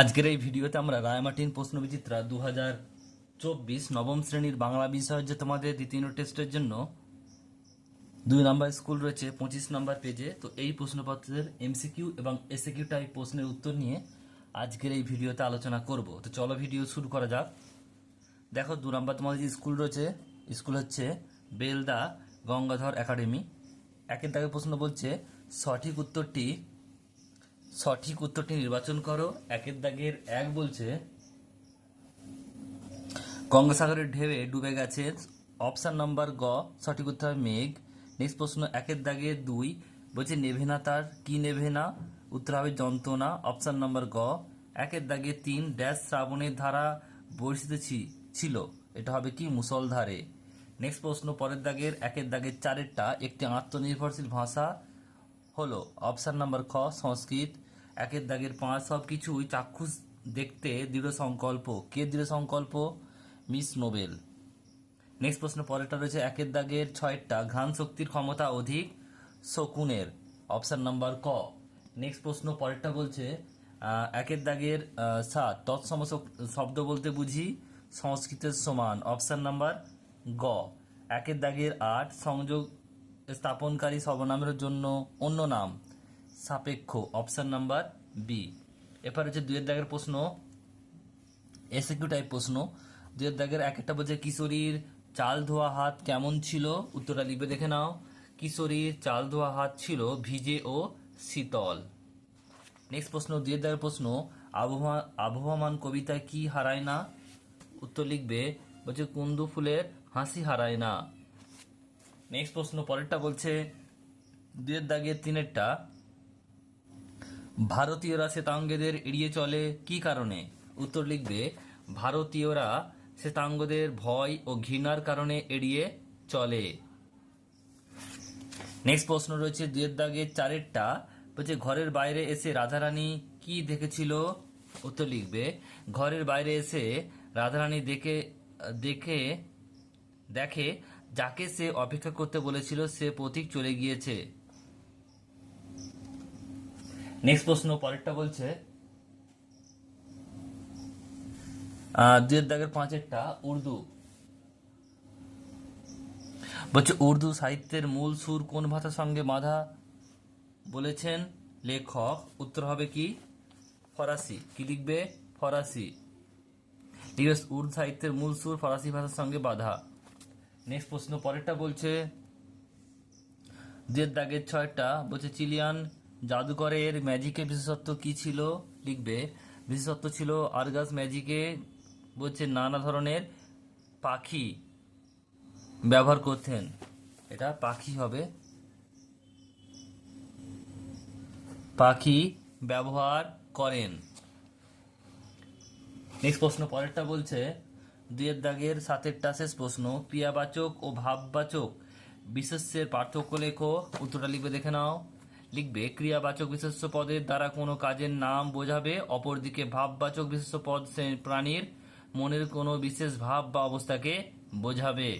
আজকের এই ভিডিওতে আমরা রায়মার্টিন প্রশ্নবিচিত্রা দু হাজার চব্বিশ নবম শ্রেণির বাংলা বিষয় যে তোমাদের দ্বিতীয় টেস্টের জন্য দুই নাম্বার স্কুল রয়েছে, পঁচিশ নাম্বার পেজে তো এই প্রশ্নপত্রের এমসিকিউ এবং এসিকিউ টাইপ প্রশ্নের উত্তর নিয়ে আজকের এই ভিডিওতে আলোচনা করব। তো চলো ভিডিও শুরু করা যাক। দেখো, দু নাম্বার তোমাদের যে স্কুল রয়েছে স্কুল হচ্ছে বেলদা গঙ্গাধর একাডেমি। একের দাগে প্রশ্ন বলছে, সঠিক উত্তরটি সঠিক উত্তরটি নির্বাচন করো। একের দাগের এক বলছে, গঙ্গাসাগরের ঢেউয়ে ডুবে গেছে। অপশন নাম্বার গ, সঠিক উত্তর হবে মেঘ। নেক্সট প্রশ্ন, একের দাগে দুই, বলছে নেভে না তার, কি নেভে না? উত্তর হবে যন্ত্রণা। অপশন নাম্বার গ, একের দাগে তিন, ড্যাশ শ্রাবণের ধারা বর্ষিত ছিল। এটা হবে কি? মুসলধারে। নেক্সট প্রশ্ন, পরের দাগের, একের দাগের চারেরটা, একটি আত্মনির্ভরশীল ভাষা হলো। অপশন নাম্বার খ, সংস্কৃত। একের দাগের পাঁচ সব কিছুই চাক্ষুষ দেখতে দৃঢ় সংকল্প। কে দৃঢ় সংকল্প? Miss Nobel. নেক্সট প্রশ্ন পরেরটা রয়েছে, একের দাগের ছয়টা, ঘ্রাণ শক্তির ক্ষমতা অধিক শকুনের। অপশান নাম্বার ক। নেক্সট প্রশ্ন পরেরটা বলছে একের দাগের সাত, তৎসম শব্দ বলতে বুঝি, সংস্কৃতের সমান। অপশান নাম্বার গ। একের দাগের আট, সংযোগ স্থাপনকারী সর্বনামের জন্য অন্য নাম। সাপেক্ষ অপশন নাম্বার বি এরপর হচ্ছে দুয়ের দাগের প্রশ্ন এসিকিউ টাইপ প্রশ্ন। দুয়ের দাগের এক একটা বলছে, কিশোরীর চাল ধোয়া হাত কেমন ছিল? উত্তরটা লিখবে, দেখে নাও। কিশোরীর চাল ধোয়া হাত ছিল ভিজে ও শীতল। নেক্সট প্রশ্ন দুয়ের দাগের প্রশ্ন আবহাওয়া আবহাওয়ামান কবিতায় কি হারায় না? উত্তর লিখবে, বলছে, কুন্দু ফুলের হাসি হারায় না। নেক্সট প্রশ্ন, পরেরটা বলছে দুয়ের দাগের তিনেরটা ভারতীয়রা শ্বেতাঙ্গদের এড়িয়ে চলে কি কারণে? উত্তর লিখবে, ভারতীয়রা শ্বেতাঙ্গদের ভয় ও ঘৃণার কারণে এড়িয়ে চলে। নেক্সট প্রশ্ন রয়েছে দুয়ের দাগের চারেরটা, বলছে ঘরের বাইরে এসে রাধারানী কি দেখেছিল? উত্তর লিখবে, ঘরের বাইরে এসে রাধারানী দেখে দেখে দেখে যাকে সে অপেক্ষা করতে বলেছিল সে প্রতীক চলে গিয়েছে। নেক্সট প্রশ্ন, পরেরটা বলছে দুয়ের দাগের পাঁচেরটা উর্দু। বলছে, উর্দু সাহিত্যের মূল সুর কোন ভাষার সঙ্গে বাঁধা? বলেছেন লেখক, উত্তর হবে কি? ফরাসি। কি লিখবে? ফরাসি। লিখবে উর্দু সাহিত্যের মূল সুর ফরাসি ভাষার সঙ্গে বাঁধা। নেক্সট প্রশ্ন, পরেরটা বলছে, দুয়ের দাগের ছয়টা, বলছে, চিলিয়ান জাদুকরের ম্যাজিকের বিশেষত্ব কি ছিল? লিখবে, বিশেষত্ব ছিল আর্গাস ম্যাজিকে বলছে নানা ধরনের পাখি ব্যবহার করতেন। এটা পাখি হবে। পাখি ব্যবহার করেন। নেক্সট প্রশ্ন, পরেরটা বলছে দুয়ের দাগের সাতেরটা শেষ প্রশ্ন, ক্রিয়াবাচক ও ভাববাচক বিশেষ্যের পার্থক্য লেখো। উত্তরটা লিখবে দেখে নাও। লিখবে, ক্রিয়াবাচক বিশেষ্য পদের দ্বারা কোনো কাজের নাম বোঝাবে, অপরদিকে ভাববাচক বিশেষ্য পদ প্রাণীর মনের কোনো বিশেষ ভাব বা অবস্থাকে বোঝাবে।